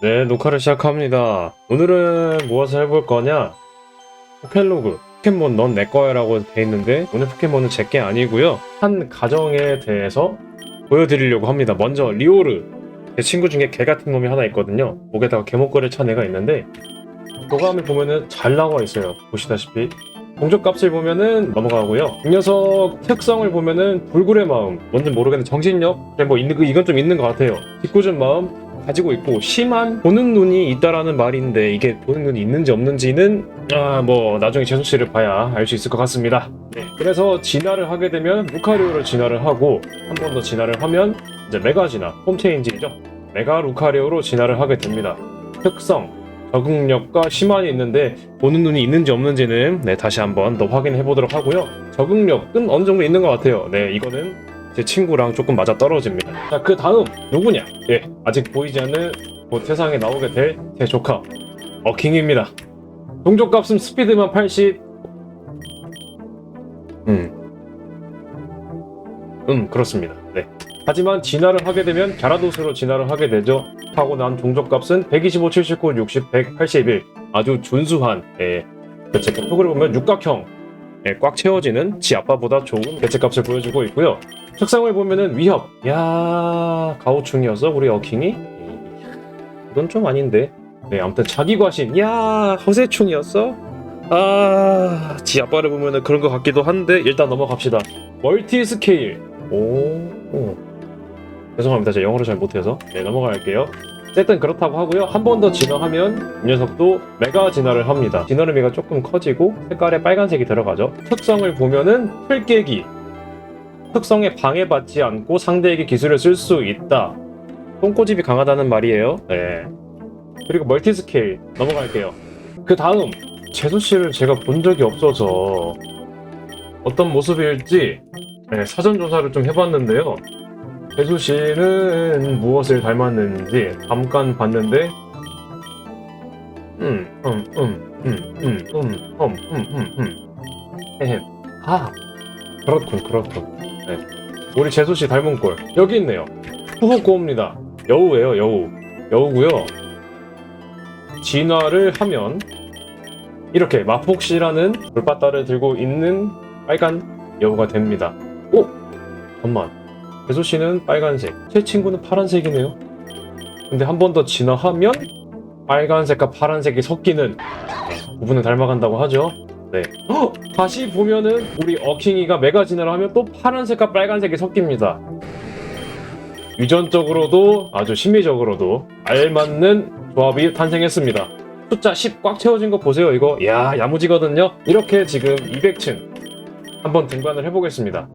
네, 녹화를 시작합니다. 오늘은 무엇을 해볼 거냐? 포켓로그. 포켓몬 넌 내 거야 라고 돼 있는데 오늘 포켓몬은 제 게 아니고요. 한 가정에 대해서 보여드리려고 합니다. 먼저 리오르. 제 친구 중에 개 같은 놈이 하나 있거든요. 목에다가 개목걸이를 찬 애가 있는데 도감을 보면은 잘 나와 있어요. 보시다시피. 공적 값을 보면은 넘어가고요. 이 녀석 특성을 보면은 불굴의 마음, 뭔지 모르겠는데 정신력, 뭐 있는 그 이건 좀 있는 것 같아요. 짓궂은 마음 가지고 있고 심한 보는 눈이 있다라는 말인데 이게 보는 눈이 있는지 없는지는 아 뭐 나중에 재수 씨를 봐야 알 수 있을 것 같습니다. 네. 그래서 진화를 하게 되면 루카리오를 진화를 하고 한 번 더 진화를 하면 이제 메가 진화, 홈체인지죠. 메가 루카리오로 진화를 하게 됩니다. 특성 적응력과 심한이 있는데 보는 눈이 있는지 없는지는 네, 다시 한번 더 확인해 보도록 하고요. 적응력은 어느 정도 있는 것 같아요. 네, 이거는 제 친구랑 조금 맞아 떨어집니다. 자, 그 다음 누구냐? 예, 아직 보이지 않는 곧 세상에 나오게 될 제 조카 어킹입니다. 동족값은 스피드만 80. 음, 음 그렇습니다. 네. 하지만 진화를 하게 되면 갸라도스로 진화를 하게 되죠. 타고난 종족값은 125, 79, 60, 100, 81 아주 준수한 예, 개체값 속을 보면 육각형 예, 꽉 채워지는 지 아빠보다 좋은 개체값을 보여주고 있고요. 특성을 보면은 위협 야 가오충이었어 우리 어킹이 이건 좀 아닌데 네 아무튼 자기 과신 야 허세충이었어 아 지 아빠를 보면은 그런 것 같기도 한데 일단 넘어갑시다 멀티 스케일 오, 오. 죄송합니다. 제가 영어를 잘 못해서. 네, 넘어갈게요. 어쨌든 그렇다고 하고요. 한 번 더 진화하면 이 녀석도 메가 진화를 합니다. 진화르미가 조금 커지고 색깔에 빨간색이 들어가죠. 특성을 보면은 풀 깨기. 특성에 방해받지 않고 상대에게 기술을 쓸 수 있다. 똥꼬집이 강하다는 말이에요. 네. 그리고 멀티 스케일 넘어갈게요. 그 다음 제수 씨를 제가 본 적이 없어서 어떤 모습일지 네, 사전 조사를 좀 해봤는데요. 배수 씨는 무엇을 닮았는지 잠깐 봤는데 음, 음, 음, 음, 음, 음, 음, 음, 음, 음. 헤헤. 아, 그렇군, 그렇군. 네. 우리 재수 씨 닮은 꼴 여기 있네요. 후후고입니다. 여우예요, 여우. 여우고요. 진화를 하면 이렇게 마폭씨라는 돌바다를 들고 있는 빨간 여우가 됩니다. 오, 잠만. 배소 씨는 빨간색, 제 친구는 파란색이네요. 근데 한 번 더 진화하면 빨간색과 파란색이 섞이는 네, 부분을 닮아간다고 하죠. 네. 헉! 다시 보면은 우리 어킹이가 메가 진화를 하면 또 파란색과 빨간색이 섞입니다. 유전적으로도 아주 심리적으로도 알맞는 조합이 탄생했습니다. 숫자 10 꽉 채워진 거 보세요. 이거 야 야무지거든요. 이렇게 지금 200층 한번 등반을 해보겠습니다.